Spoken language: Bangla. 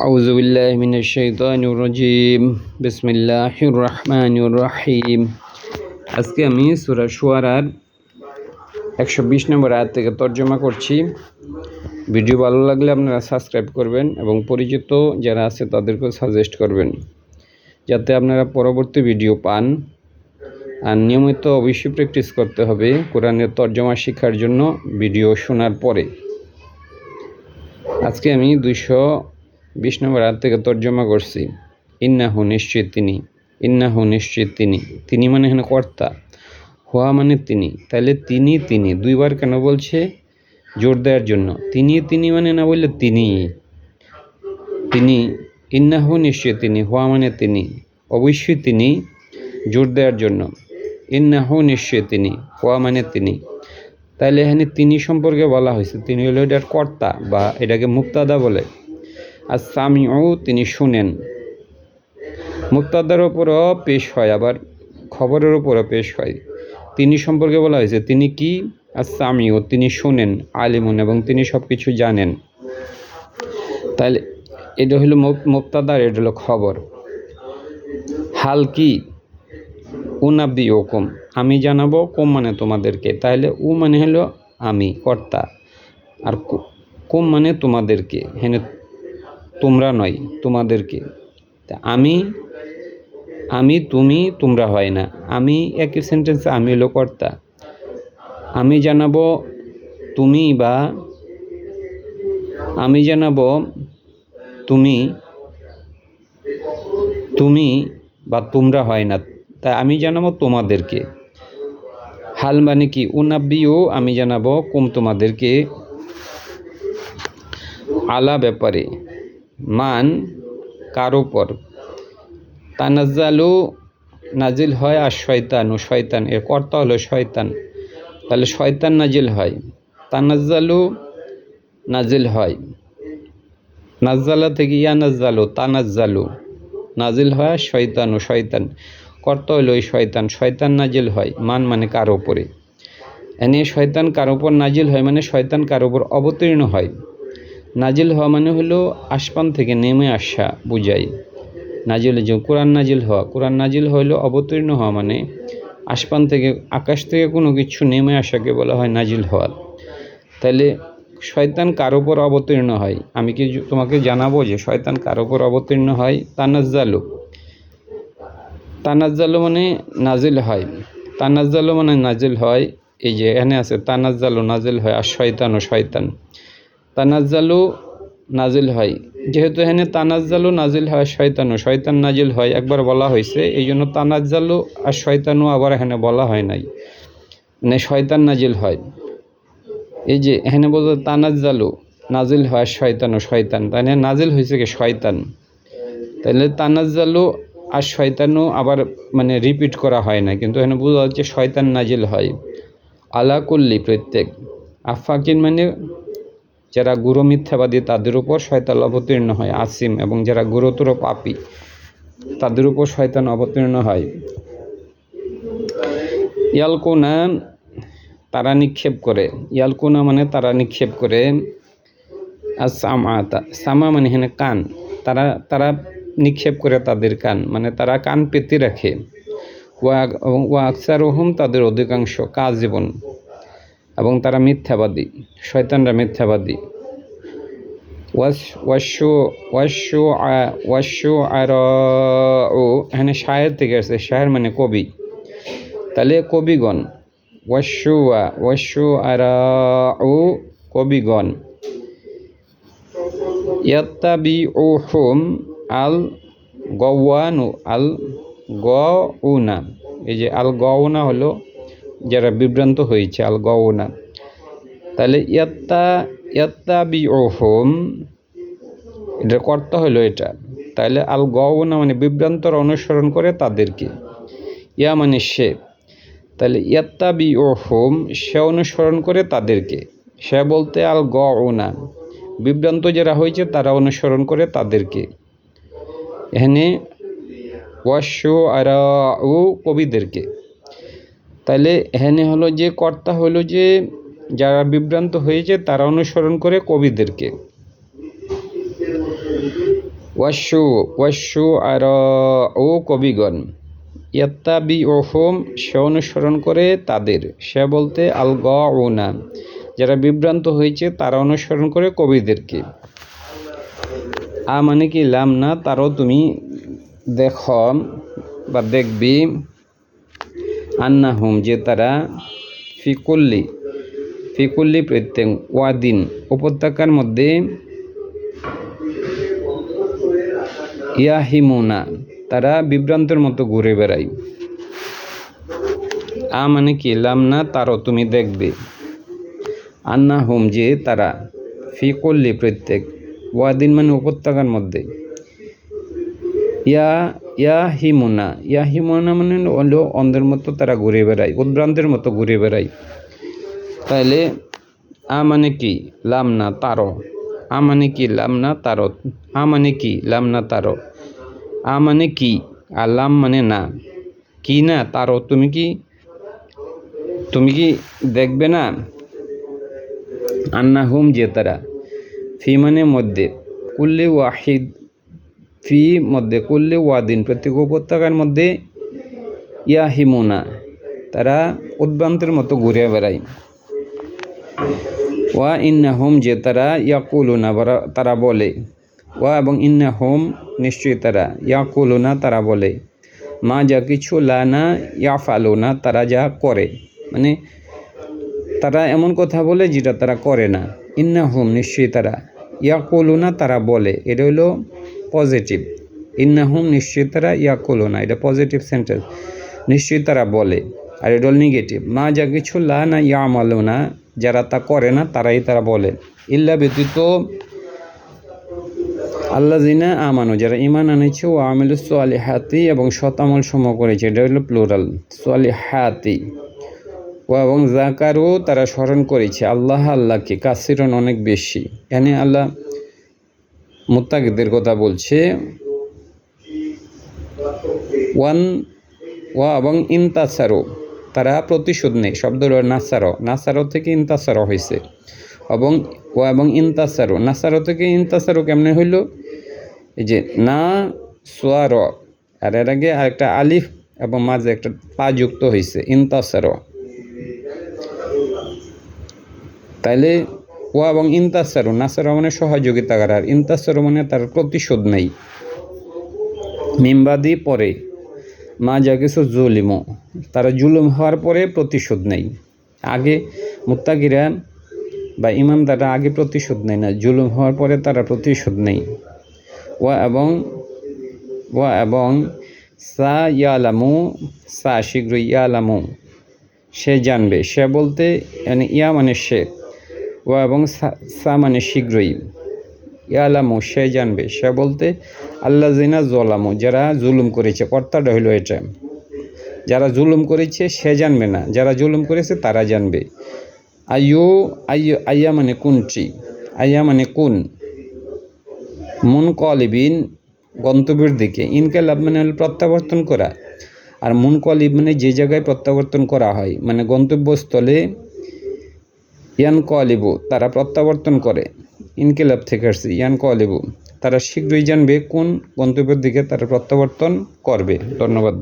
أعوذ بالله من الشيطان الرجيم بسم الله الرحمن الرحيم আজকে আমি সুরা শুয়ারার একশো বিশ নম্বর আয়াত থেকে তর্জমা করছি ভিডিও ভালো লাগলে আপনারা সাবস্ক্রাইব করবেন এবং পরিচিত যারা আছে তাদেরকেও সাজেস্ট করবেন যাতে আপনারা পরবর্তী ভিডিও পান আর নিয়মিত অবশ্যই প্র্যাকটিস করতে হবে কোরআনের তর্জমা শেখার জন্য ভিডিও শোনার পরে আজকে আমি দুইশো বিশ নম্বর আয়াত থেকে তর্জমা করছি। ইন্নাহু নিশ্চয় তিনি। ইন্নাহু নিশ্চয় তিনি। তিনি মানে এখানে কর্তা। হুয়া মানে তিনি। তাহলে তিনি তিনি। দুইবার কেন বলছে? জোর দেওয়ার জন্য। তিনি তিনি মানে না বললে তিনি। তিনি ইন্নাহু নিশ্চয় তিনি। হুয়া মানে তিনি। অবশ্যই তিনি জোর দেওয়ার জন্য। ইন্নাহু নিশ্চয় তিনি। হুয়া মানে তিনি। তাইলে এখানে তিনি সম্পর্কে বলা হয়েছে। তিনি হলো এটার কর্তা বা এটাকে মুক্তাদা বলে। আর সামিও তিনি শুনেন। মুক্তাদার ওপরও পেশ হয়, আবার খবরের ওপরও পেশ হয়। তিনি সম্পর্কে বলা হয়েছে, তিনি কি? আর সামিও তিনি শুনেন, আলিমুন, এবং তিনি সব কিছু জানেন। তাহলে এটা হলো মুক্তাদার, এটা হলো খবর। হাল কি? উনাব্দি ওকুম। আমি জানাব কোম মানে তোমাদেরকে। তাহলে উ মানে হলো আমি, কর্তা। আর কোম মানে তোমাদেরকে, হেনে তোমরা নয়, তোমাদেরকে। আমি আমি, তুমি, তোমরা হয় না। আমি একই সেন্টেন্সে আমি হলো কর্তা। আমি জানাব তুমি বা আমি জানাব তুমি তুমি বা তোমরা হয় না। তাই আমি জানাব তোমাদেরকে। হাল মানে কি? উনাব্বিও আমি জানাব কুম তোমাদেরকে আলা ব্যাপারে। মান কার উপর? তানাজ্জালু নাজিল হয় আর শয়তান ও শয়তান, এর কর্তা হলো শয়তান। তাহলে শয়তান নাজিল হয়। তানাজ্জালু নাজিল হয়। নাজ্জালা থেকে ইয়া নাজ্জালু, তানাজ্জালু। নাজিল হয় শয়তান ও শয়তান। কর্তা হলো ওই শয়তান। শয়তান নাজিল হয়, মান মানে কার ওপরে এনে শয়তান কার ওপর নাজিল হয় মানে শয়তান কার ওপর অবতীর্ণ হয়। নাজিল হওয়া মানে হলো আসমান থেকে নেমে আসা, বুঝাই। নাজিল যে কোরআন নাজিল হওয়া, কোরআন নাজিল হইল অবতীর্ণ হওয়া মানে আসমান থেকে, আকাশ থেকে কোনো কিছু নেমে আসাকে বলা হয় নাজিল হওয়া। তাহলে শয়তান কার ওপর অবতীর্ণ হয়? আমি কি তোমাকে জানাব যে শয়তান কার ওপর অবতীর্ণ হয়? তানাজ্জালু। তানাজ্জালু মানে নাজিল হয়। তানাজ্জালু মানে নাজিল হয়, এই যে এখানে আছে তানাজ্জালু নাজিল হয়, আর শয়তান ও শয়তান। তানাজ্জালু নাজিল হয়। যেহেতু এখানে তানাজ্জালু নাজিল হয় শয়তানু শয়তান নাজিল হয়, একবার বলা হয়েছে, এই জন্য তানাজ্জালু আর শয়তানু আবার এখানে বলা হয় নাই। মানে শয়তান নাজিল হয়। এই যে এখানে বলতে তানাজ্জালু নাজিল হয় শয়তানু শয়তান। তাহলে নাজিল হয়েছে কি শয়তান? তাহলে তানাজ্জালু আর শয়তানও আবার মানে রিপিট করা হয় না। কিন্তু এখানে বোঝা যাচ্ছে শয়তান নাজিল হয়। আলাকুল্লি প্রত্যেক। আফাকিন মানে যারা গুরু মিথ্যাবাদী, তাদের উপর শয়তান অবতীর্ণ হয়, আসিম, এবং যারা গুরুতর পাপি, তাদের উপর শয়তান অবতীর্ণ হয়। ইয়ালকোনা তারা নিক্ষেপ করে। ইয়ালকোনা মানে তারা নিক্ষেপ করে। আর সামা সামা মানে এখানে কান। তারা তারা নিক্ষেপ করে তাদের কান মানে তারা কান পেতে রাখে। ওয়া আকসার ওহম তাদের অধিকাংশ কাজ জীবন এবং তারা মিথ্যাবাদী, শয়তানরা মিথ্যাবাদী। এখানে শায়ের থেকে আসছে, শায়ের মানে কবি। তাহলে কবিগণ ওয়াশু ওয়াশু আর কবিগণ। ইয়াত্তাবি ও হোম আল গওয়ানু আল গউনা এই যে আল গওনা হলো যারা বিভ্রান্ত হয়েছে আল গওনা তাহলে ইয়াত্তা ইয়াত্তা বি ও হোম এটা কর্তা হলো এটা। তাহলে আল গওনা মানে বিভ্রান্তর অনুসরণ করে তাদেরকে। ইয়া মানে সে। তাহলে ইয়াত্তা বি ও হোম সে অনুসরণ করে তাদেরকে। সে বলতে আল গওনা বিভ্রান্ত যারা হয়েছে তারা অনুসরণ করে তাদেরকে। এখানে ওয়াশ আর ও কবিদেরকে। তাহলে এখানে হলো যে কর্তা হলো যে যারা বিভ্রান্ত হয়েছে তারা অনুসরণ করে কবিদেরকে। ওয়াশু ওয়াশু আর ও কবিগণ ইয়াত্তাবি ওহম সে অনুসরণ করে তাদের। সে বলতে আল না যারা বিভ্রান্ত হয়েছে তারা অনুসরণ করে কবিদেরকে। আ মানে কি লাম না, তারও তুমি দেখ বা দেখবি। আন্না হুম যে তারা ফিকুল্লি ফিকুল্লি প্রত্যেক ওয়াদিন উপত্যকার মধ্যে ইয়াহিমুনা, তারা বিভ্রান্তের মতো ঘুরে বেড়ায়। আ মানে কি লাম না, তারও তুমি দেখবে। আন্না হুম যে তারা ফি করলি প্রত্যেক ওয়াদিন মানে উপত্যকার মধ্যে। ইয়া ইয়া হিমুনা ইয়া হিমোনা মানে হলো অন্ধের মতো তারা ঘুরে বেড়ায়, উদ্ভ্রান্তের মতো ঘুরে বেড়ায়। তাহলে আ মানে কি? লাম না তারো। আ মানে কি? লাম না তারো। আ মানে কি? লাম না তারো। আ মানে কি? আর লাম মানে না। কি না তারো? তুমি কি তুমি কি দেখবে না? আন্না হুম যে তারা। ফি মানে মধ্যে কুল্লি ওয়াহিদ, ফি মধ্যে কুল্লি ওয়াদিন, প্রত্যেক উপত্যকার মধ্যে ইয়া হিমুনা তারা উদ্ভ্রান্তের মতো ঘুরে বেড়ায়। ওয়া ইন্না হোম যে তারা ইয়াকুলুনা তারা বলে। ওয়া এবং ইন্না হোম নিশ্চয়ই তারা ইয়াকুলুনা, তারা বলে। মা যা কিছু লানা ইয়া ফালুনা তারা যা করে। মানে তারা এমন কথা বলে যেটা তারা করে না। ইন্না হোম নিশ্চয়ই তারা ইয়াকুলুনা, তারা বলে, এটা হলো পজিটিভ ইন্না হোম নিশ্চয়ই তারা ইয়াকুলুনা, এটা পজিটিভ সেন্টেন্স নিশ্চয়ই তারা বলে, আর এটা হল নেগেটিভ মা যা কিছু লা না ইয়ামালুনা, যারা তা করে না, তারাই তারা বলে। ইল্লা ব্যতীত আল্লাহ জিনা আমানো, যারা ইমান আনেছে ও আমিল সোয়ালি হাতি এবং শতামল সম করেছে, এটা হলো প্লোরাল সোয়ালি হাতি এবং জাকারও তারা স্মরণ করেছে আল্লাহ আল্লাহকে, কাসিরন অনেক বেশি। এখানে আল্লাহ মুত্তাকিদের কথা বলছে, ওয়ান, ওয়া এবং ইনতাসারো, তারা প্রতিশোধ নেই, শব্দ নাসারো নাসারো থেকে ইনতাসারো হয়েছে। এবং ও এবং ইনতাসারো, নাসারো থেকে ইনতাসারো কেমনে হইল? এই যে না, সোয়ার, আর এর আগে আরেকটা আলিফ এবং মাঝে একটা পা যুক্ত হয়েছে, ইনতাসারো। তাইলে ও এবং ইনতাসারো, নাসারো মানে সহযোগিতা করার ইনতাসারো মানে তার প্রতিশোধ নেই। মিমবাদি পরে, মা যা কিছু জুলিমো, তারা জুলুম হওয়ার পরে প্রতিশোধ নেই। আগে মুত্তাকিরা বা ইমানদাররা আগে প্রতিশোধ নেয় না, জুলুম হওয়ার পরে তারা প্রতিশোধ নেই। ও এবং ও এবং সা ইয়ালামু, সা শীঘ্র ইয়ালামু, সে জানবে, সে বলতে মানে ইয়া মানে সে। ও এবং সা- মানে শীঘ্রই। ইয়ালামু, সে জানবে। সে বলতে আল্লাহ জিনা জলামু যারা জুলুম করেছে, কর্তাটা হইল এটা। যারা জুলুম করেছে, সে জানবে না। যারা জুলুম করেছে, তারা জানবে। আয়ু আয়ু আইয়া মানে কোনটি? আইয়া মানে কোন? মুন কলিবিন গন্তব্যের দিকে। ইনকালাব মানে হলো প্রত্যাবর্তন করা। আর মুন কলিব মানে যে জায়গায় প্রত্যাবর্তন করা হয় মানে গন্তব্যস্থলে ইয়ান আলিবু তারা প্রত্যাবর্তন করে। ইনকিলাব থেকে আসছে ইয়ান আলিবু তারা শীঘ্রই জানবে কোন গন্তব্যের দিকে তারা প্রত্যাবর্তন করবে। ধন্যবাদ।